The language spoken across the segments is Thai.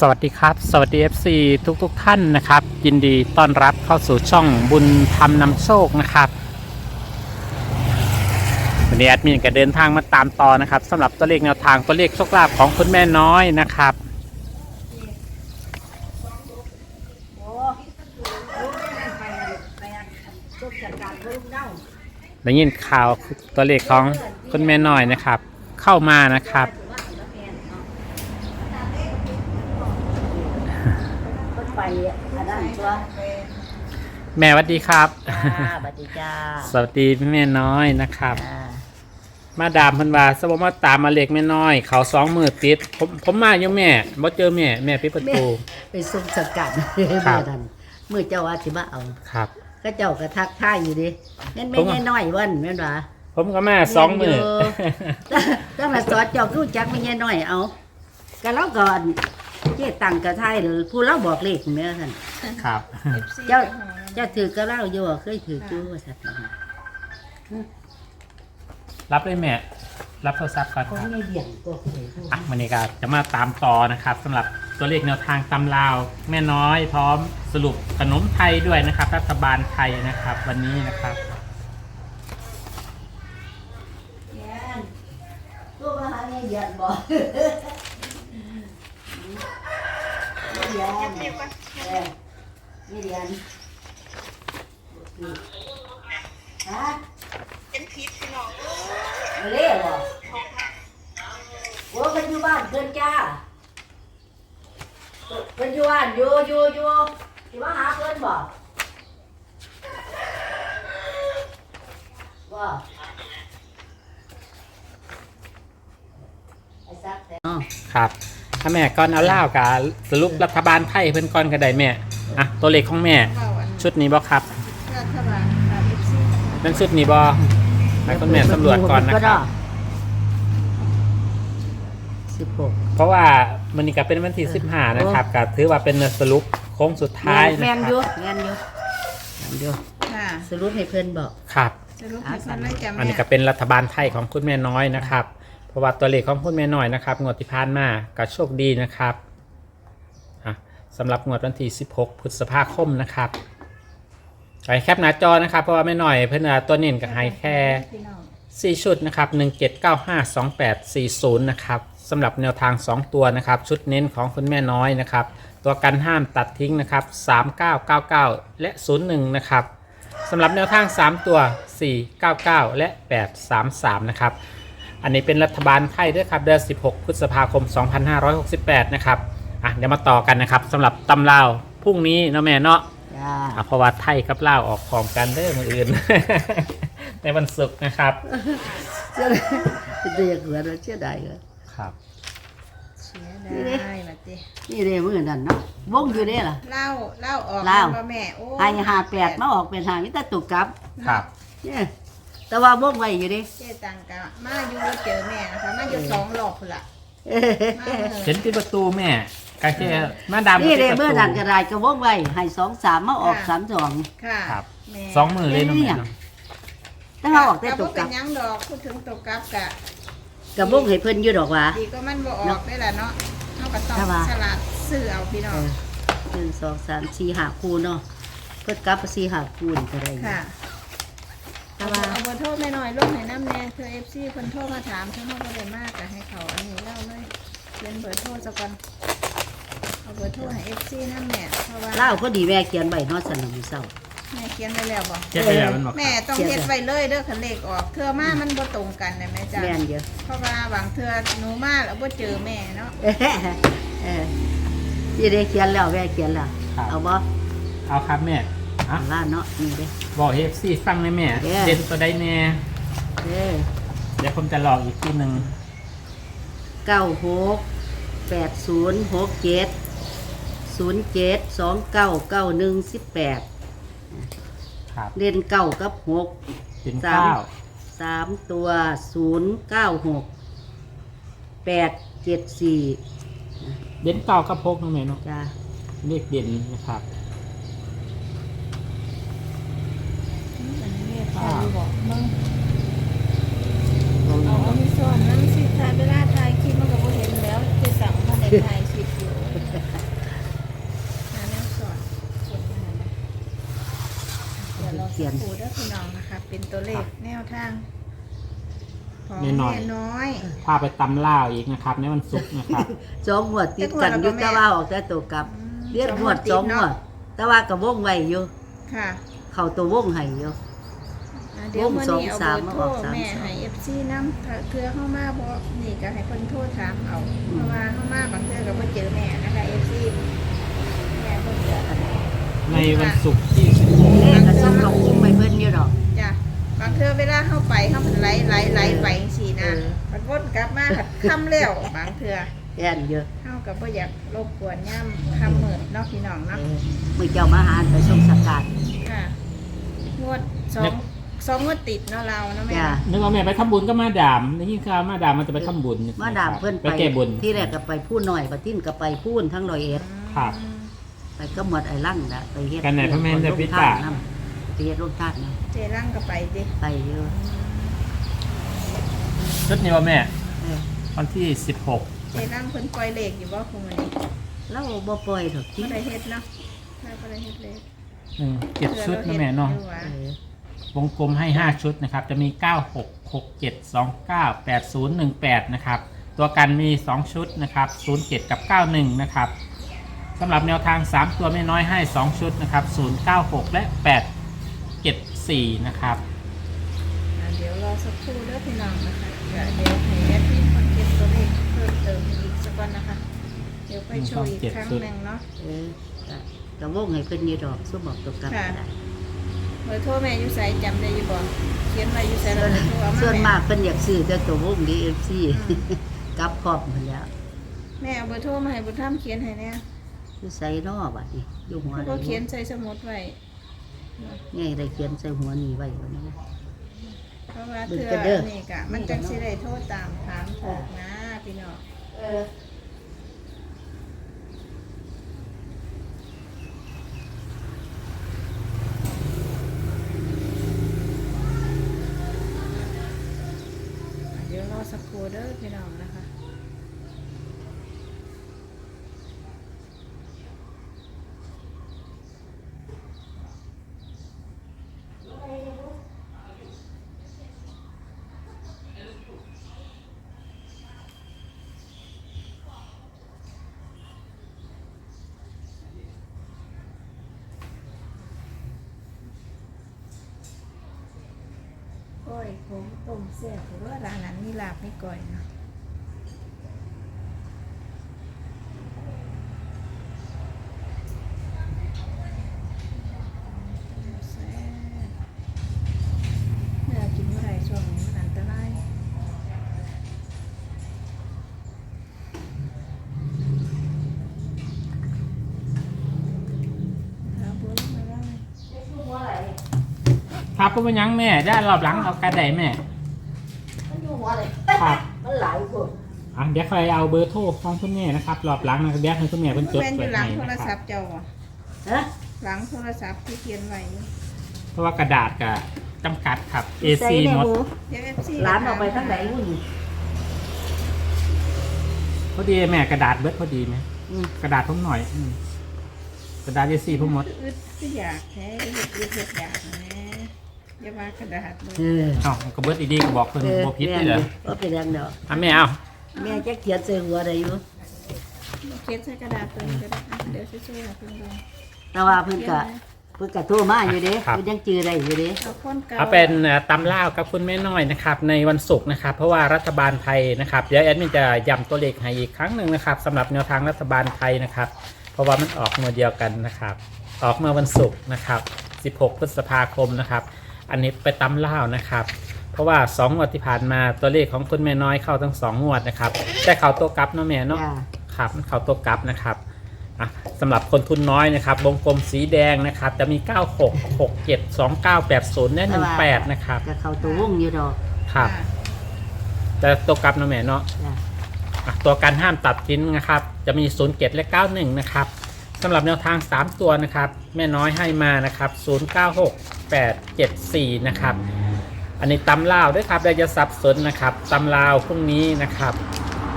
สวัสดีครับ สวัสดี FC ทุกทุกๆท่านนะครับ ยินดีต้อนรับเข้าสู่ช่องบุญธรรมนำโชคนะครับ วันนี้แอดมินก็เดินทางมาตามต่อนะครับสำหรับตัวเลขแนวทางตัวเลขโชคลาภของคุณแม่น้อยนะครับแลูกจัดการลูกเน่าได้ยินข่าวตัวเลขของคุณแม่น้อยนะครับ เข้ามานะครับ คนไปอันนั้นตัว แม่สวัสดีครับ จ้าบัดดีจ้าสวัสดีแม่น้อยนะครับอ่ามาดามเพันวาสมมติว่าตามมาเล็กแม่น้อย เขาสองมือติด ผมผมมาอยู่แม่บ่เจอแม่แม่ปิดประตู ไปส่งจัดการครัเมื่อบนั้นเมื่อเจ้าว่าสิมาเอา ครับ ก็เจ้ากระทักท่ายอยู่ดิเงินไม่ผมใช่น้อยวันแม่นว่า ผมก็มาสองมือตั้งแต่สอนเจ้ารู้จักไม่ใช่น้อยเอาก็แล้วก่อนเจ๊ตังกระทายผู้เล่าบอกเลขแม่ท่านครับ เจ้า เจ้าถือก็เล่าอยู่ว่าเคยถือจู้ว่าสัตว์รับเลยแม่ รับโทรศัพท์ก่อนเขาครับ ไม่เบี่ยงตัวเลยอะวันนี้ก็จะมาตามต่อนะครับสำหรับตัวเลขแนวทางตำลาว แม่น้อยพร้อมสรุปขนมไทยด้วยนะครับ รัฐบาลไทยนะครับ วันนี้นะครับตัวมาหาเงี้ยเบี่ยงบ่เบี่ยงเออนี่เบี่ยง ฮะเป็นพิษพี่น้องมาเล่บ่โอ้เป็นอยู่บ้านเพิ่อนจ้าเป็นอยู่บ้านอยู่อยู่อยู่ที่มาหาเพิ่อนบ่ว่าไอ้ซักแต่อ๋อครับ ถ้าแม่ก่อนเอาเล่าวกับสรุปรัฐบาลไทยเพิ่นก่อนก็ได้แม่ อะ ตัวเลขของแม่ เบาอันชุดนี้บ่ครับ รัฐบาลค่ะเอ ฟซีนั่นชุดนี้บ่ให้คุณแม่สำรวจก่อนนะครับ สิบหกเพราะว่ามันนี่ก็เป็นวันที่15นะครับก็ถือว่าเป็นสรุปโค้งสุดท้ายแมนะนคอรัยู่บแมนอยู่แมนอยู่ค่ะสรุปให้เพื่อนบอก ครับ สรุปให้คนได้จำอันนี้แม่ก็เป็นรัฐบาลไทยของคุณแม่น้อยนะครับ เพราะว่าตัวเลขของคุณแม่น้อยนะครับงวดที่ผ่านมาก็โชคดีนะครับอะสำหรับงวดวันที่ 16 พฤษภาคมนะครับ ไอแคปหน้าจอนะครับ เพราะว่าไม่น้อยเพื่อนาตัวเน้นกับไฮแค่พี่น้อง4ชุดนะครับ17952840นย์นะครับสำหรับแนวทาง2ตัวนะครับ ชุดเน้นของคุณแม่น้อยนะครับ ตัวกันห้ามตัดทิ้งนะครับ3999และ01นย์หนึ่งนะครับสำหรับแนวทาง3ตัว499และ833นะครับ อันนี้เป็นรัฐบาลไทยด้วยครับเดือน16 พฤษภาคม 2568 นะครับ อะเดี๋ยวมาต่อกันนะครับสำหรับตำราวพรุ่งนี้เนาะแม่เนาะ จ้าอะเพราะว่าไทยกับลาวออกพร้อมกันเด้อมืออื่น ในวันศุกร์นะครับเชื่อได้เรียกเหมือนเชื่อได้เหรอครับเสียได้ละตินี่เรียมือนั่นเนาะวงอยู่เด้ล่ะ เล่าเล่าออกเล่า บ่แม่โอ้ไอ้หาแปดมาออกเป็นหามิตรตุกกลับครับเนี่ยแต่ว่าวงไว้อยู่เดิเจ๊ตังกะมาอยู่เจอแม่นะคะมาอยู่สองรอบพุ่นละมาเห็นปิดประตูแม่ กาแค่มาดามนี่ปิเรีดยประมือตูนั่นก็ได้ก็วงไว้ให้สองสามมาออกสามสองค่ะครับแม่สองมือเลยเนาะแม่เนาะแต่ว่าออกแต่ก็ตุบ่กกเป็ลันบหยังดอกพูดถึงตกกลับกะกับวงให้เพิ่นอยู่ดอกว่า ดีก็มันบ่ออกได้ละเนาะเฮาก็ต้องถ้าว่า ฉลาดซื้อเอาพี่น้องหนึ่งสองสามสี่หาคูเนาะเพิ่นกลับไปสี่หาคูนี่ก็ได้ค่ะแต่เอาว่าเอาเบอร์โทรแม่หน่อยลงให้น้ำแน่เธอเอฟซีคนโทรมาถามฉันเขาก็เลยมากอะให้เขาอันนี้เล่าเลยเขียนเบอร์โทรสักก่อน เอาเบอร์โทรให้เอฟซีน้ำแน่เพราะว่าเล่าพอดีแม่เขียนใบนอสนามเศร้า แม่เขียนไว้แล้วบอกเจ็ดไปแล้วมันบอกแม่ต้องเฮ็ดไว้เลยเด้อคันเลขออกเธอมามันบ่ตรงกันนะแม่จ้ะแม่นเยอะเพราะว่าบางเธอหนูมาแล้วบ่เจอแม่เนาะเอ้อเออที่ได้เขียนแล้วแม่เขียนแล้วครับ เอาบ่เอาครับแม่อะเอาล่าเนาะนี่เด้ บอกเอฟซีฟังเลยแม่ เย้ เด่นตัวใดแน่เด้อเดี๋ยวผมจะลอกอีกทีหนึ่งเก้าหกแปดศูนย์หกเจ็ด ศูนย์เจ็ดสองเก้าเก้าหนึ่งสิบแปดครับเล่นเก้ากับหก เป็นสาม เก้าสามตัวศูนย์เก้าหกแปดเจ็ดสี่เด่นเก้ากับพกเนาะแม่เนาะจ้าเลขเด่นนะครับอันนี้แม่พาดูบอกมึงเอาเอามีซ่อนนั่งสิถ่ายเวลาถ่ายคลิปมันก็บ่เห็นแล้วจะสั่งมาในถ่ายคลิปอยู่างของ แม่น้อย แม่น้อย พาไปตำล่าวอีกนะครับ ในวันศุกร์นะครับ สองงวดติดกันอยู่แต่ว่าออกแต่ตัวกลับเรียกงวดสองงวดแต่ว่าก็วงไว้อยู่ค่ะเข้าตัววงให้อยู่ อ่าเดี๋ยววงมื้อสองนี้เอาสามเบอร์มาโทอรอกสามแม่สองให้ FC นำถ้าเทื่อเข้ามาบ่นี่ก็ให้เพิ่นโทรถามเอาเพราะว่าเข้ามาบางเทื่อก็บ่เจอแม่นะคะ FC แม่เพิ่นจะในวันศุกร์ที่เลขก็ส่งลงคุ้มไปเพิ่นอยู่ดอกจ้ะบาง เทื่อเวลาเข้าไปเข้ามันไหลไหลไหลไปจังซี่นะเออมันวนกลับมาหัดค่ำแล้วบางเทื่อแอนเยอะเข้ากับบ่อยากรบกวนย่ำค่ำมืดเนาะพี่น้องเอเนาะอมือเจ้ามาหาไปส่งสกัดค่ะงวดสองสองงวดติดเนาะเราเนาะแม่จ้านึกว่าแม่ไปทำบุญก็มาดามได้ยินข่าวมาดามมันจะไปทำบุญมาดามเพิ่นไปไปแก้บุญที่แรกก็ไปพูดหน่อยบัดทิ้นก็ไปพูนทั้งร้อยเอ็ดครับไปก็หมดไอ้ลั่งละไปเฮ็ดกันไหนพระแม่นจะพิจาจารไป เฮ็ดลงทานนะเจร่างก็ไปดิไปอยู่ชุดนี้ว่าแม่ เออวันที่สิบหกเจร่างเพิ่นปล่อยเลขอยู่บ่คงมื้อนี้แล้วบ่ปล่อยดอกบ่ที่ได้เฮ็ดเนาะเราบ่ได้เฮ็ดเลขหนึ่งเจ็ดชุดนะแม่เนาะผื่อรฮ็ดอยู่เอว่อวงกลมให้ 5 ชุดนะครับ จะมี 9 6 6 7 2 9 8 0 1 8 นะครับ ตัวกันมี 2 ชุดนะครับ 07 กับ 91 นะครับสำหรับแนวทาง 3 ตัวไม่น้อยให้ 2 ชุดนะครับ 096 และ 874นะครับ อ่าเดี๋ยวรอสักครู่เด้อพี่น้องนะคะเดี๋ยวเดี๋ยวให้แอดมินคนเก็บตัวเลขเพิ่มเติมให้อีกสักก่อนนะคะ เดี๋ยวไปโชว์อีกครั้งหนึ่งเนาะ เออก็ก็วงให้เพิ่นอยู่ดอกซุบอกตัวกลับค่ะก็ได้เบอร์โทรแม่อยู่ไสจำได้อยู่บ่เขียนไว้อยู่ไสแล้วเบอร์โทรเอาส่วนแม่มากเพิ่นอยากซื้อแต่ตัววงดี FC อืมกลับครอบเพิ่นแล้วแม่เอาเบอร์โทรมาให้บุญธรรมเขียนให้เนี่ยคือใส่นอบัดนี้อยู่หัวเขาได้ก็เขียนใส่สมุดไว้ ง่ายได้เขียนใส่หัวนี่ไว้ว่านะเพราะว่าเบิ่เทื่งกันเด้ออนี่กะมันจังสิได้โทษตามถามถูกนะพี่น้องเออเดี๋ยวรอสักครู่เด้อพี่น้อง ผมต้มแซ่บหรือว่าร้านนั้นมีลาบไม่ก่อยเนาะแซ่บเนื้อกินเมื่อไหรช่วงนี้มันอันตรายครับผมไม่ได้ ครับ ก็เป็นยังแม่ได้รอบหลังเอากระไดแม่ มันอยู่หัวเลยครับ มันหลายคนอะเดี๋ยวใครเอาเบอร์โทรของคุณแม่นะครับรอบหลังนะครับเดี๋ยวให้คุณแม่เพิ่นจดแม่นอไว้ยู่หลังให้โทรนะคศัรัพบท์เจ้าบ่ฮะหลังโทรศัพท์ที่เขียนไว้เพราะว่ากระดาษกับจำกัดครับ ใส่ AC หมดหูเดี๋ยว FC ร้านออกไปทั้งไหนวุ่นพอดีแม่กระดาษเบิดพอดีไหมอืมกระดาษผมหน่อยอืมกระดาษ AC ผมหมดอึดอยากแท้อึดอึดอยากแหน่ อย่ามากระดาษเลยเออเอ้ากระเบิดดีๆก็บอกเพิ่นบ่ผิดเลยเหรอว่าเป็นยังดอกอะแม่เอาแม่จะเขียนใส่หัวได้อยู่เขียนใส่กระดาษตัวนี้ก็ได้อะเดี๋ยวช่วยๆให้เพิ่นดูแต่ว่าเพิ่นก็เขียนนะเพิ่นก็โทรมาอยู่เด้เพิ่นยังจือได้อยู่เด้ เอาคนเก่า เอาเป็นเอ่อตำล่าวกับคุณแม่น้อยนะครับในวันศุกร์นะครับ เพราะว่ารัฐบาลไทยนะครับเดี๋ยวแอดมินจะย้ำตัวเลขให้อีกครั้งหนึ่งนะครับสำหรับแนวทางรัฐบาลไทยนะครับ เพราะว่ามันออกมาเดียวกันนะครับ ออกมาวันศุกร์นะครับ 16 พฤษภาคมนะครับ อันนี้ไปตำล่าวนะครับ เพราะว่า2งวดที่ผ่านมาตัวเลขของคุณแม่น้อยเข้าทั้งสองงวดนะครับแต่เขาตัวกลับเนาะแม่เนาะ จ้าครับมันเขาตัวกลับนะครับอะสำหรับคนทุนน้อยนะครับ วงกลมสีแดงนะครับ จะมี 96 67 29 80 และ 18 นะครับ ก็เข้าตัววงอยู่ดอกครับอะแต่ตัวกลับนะแม่เนาะ จ้าอะตัวการห้ามตัดทิ้งนะครับ จะมี 0 7 และ 91 นะครับสำหรับแนวทาง 3 ตัวนะครับ แม่น้อยให้มานะครับ 096 874 นะครับ อันนี้ตำลาวด้วยครับเราจะสับสนนะครับตำลาวพรุ่งนี้นะครับ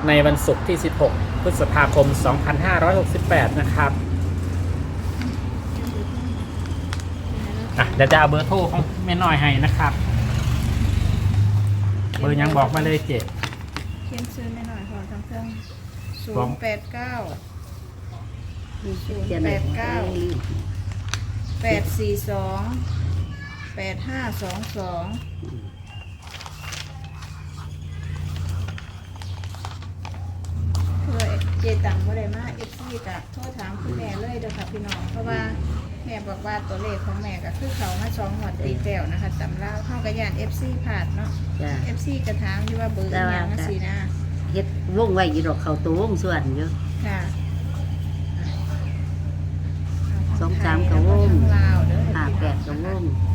ในวันศุกร์ที่ 16 พฤษภาคม 2568 นะครับอะเดี๋ยวจะเอาเบอร์โทรของแม่น้อยให้นะครับ เบอร์ยังบอกมาเลยเจ็ดเขียนซื้อไม่หน่อยขอทั้งเครื่องศูบอกนย์แปดเก้าเขียนไว้แปดเก้าแปดสี่สอง แปดห้าสองสองเพื่อเจตังบ่ได้มาเอฟซีกะโทษถามคุณแม่เลยเด้อค่ะพี่น้อง เพราะว่าแม่บอกว่าตัวเลขของแม่ก็คือเขามาสองหัวดตีแก้วนะคะตำเล่าเข้ากระยานเอฟซีผ่านเนาะจ้ะ เอฟซีกระถามที่ว่าเบอร์อหย่างนั้นสินะ เฮ็ดวงไว้อยู่ดอกเขาตัววงส่วนอยู่ ค่ะสองสามกระวงลาวเด้อห้าแปดกระวงอะ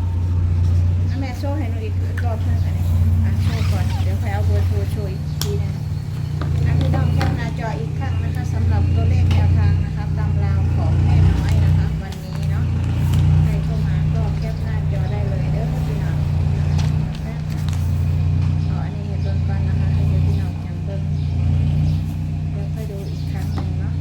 แม่โชว์ให้หนูอีกรอบเพื่อนกันอะโชว์ก่อน เดี๋ยวใครเอาเบอร์โทรโชว์อีกทีหนึงอะพี่น้องแคปหน้าจออีกครั้งนะคะสำหรับตัวเลขแนวทางนะคะตามราวของแม่น้อยนะคะ วันนี้เนาะใครเข้ามาก็แคปหน้าจอได้เลยเด้อพี่น้องแป๊บนะเอาอันนี้เห็นเบิ่งก่อนนะคะให้เดี๋ยวพี่น้องยังเบิ่งเดี๋ยวค่อยดูอีกครั้งหนึ่งเนาะ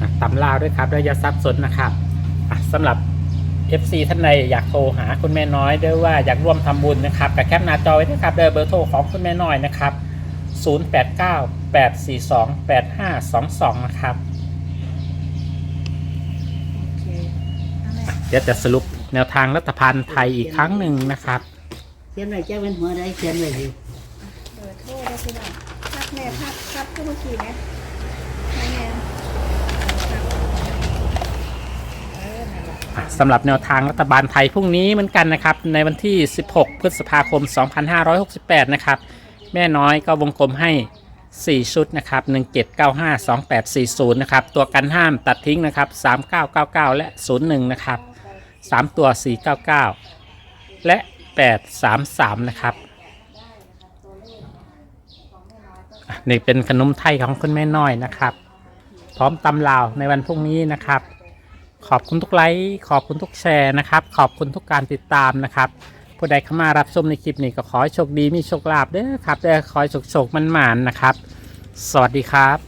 อะตำลาว ด้วยครับแล้วอย่าซับสนนะครับอะสำหรับ FC ท่านใดอยากโทรหาคุณแม่น้อยด้วยว่าอยากร่วมทำบุญนะครับกับแคปหน้าจอไว้ด้วยครับเดอเบอร์โทรของคุณแม่น้อยนะครับ 089 842 8522 นะครับโอเคเอาแม่เดี๋ยวจะสรุปแนวทางรัฐพันธ์ไทยอีกครั้งหนึ่งนะครับ เขียนไว้จ้าเป็นหัวได้เขียนไว้อยู่เบอร์โทรได้พี่น้องพักแม่พักพักเมื่อกี้ไหมไม่แม่พักเออนั่นแหละ อะ สำหรับแนวทางรัฐบาลไทยพรุ่งนี้เหมือนกันนะครับ ในวันที่ 16 พฤษภาคม 2568 นะครับ แม่น้อยก็วงกลมให้ 4 ชุดนะครับ17952840 นะครับ ตัวกันห้ามตัดทิ้งนะครับ 3999 และ 01 นะครับ 3 ตัว 499 และ 833 นะครับนี่เป็นขนมไทยของคุณแม่น้อยนะครับ พร้อมตำลาวในวันพรุ่งนี้นะครับ ขอบคุณทุกไลค์ขอบคุณทุกแชร์นะครับ ขอบคุณทุกการติดตามนะครับผู้ใดเข้ามารับชมในคลิปนี้ก็ขอให้โชคดีมีโชคลาภเด้อครับเด้ขอให้โชคโชคมันหมานนะครับ สวัสดีครับ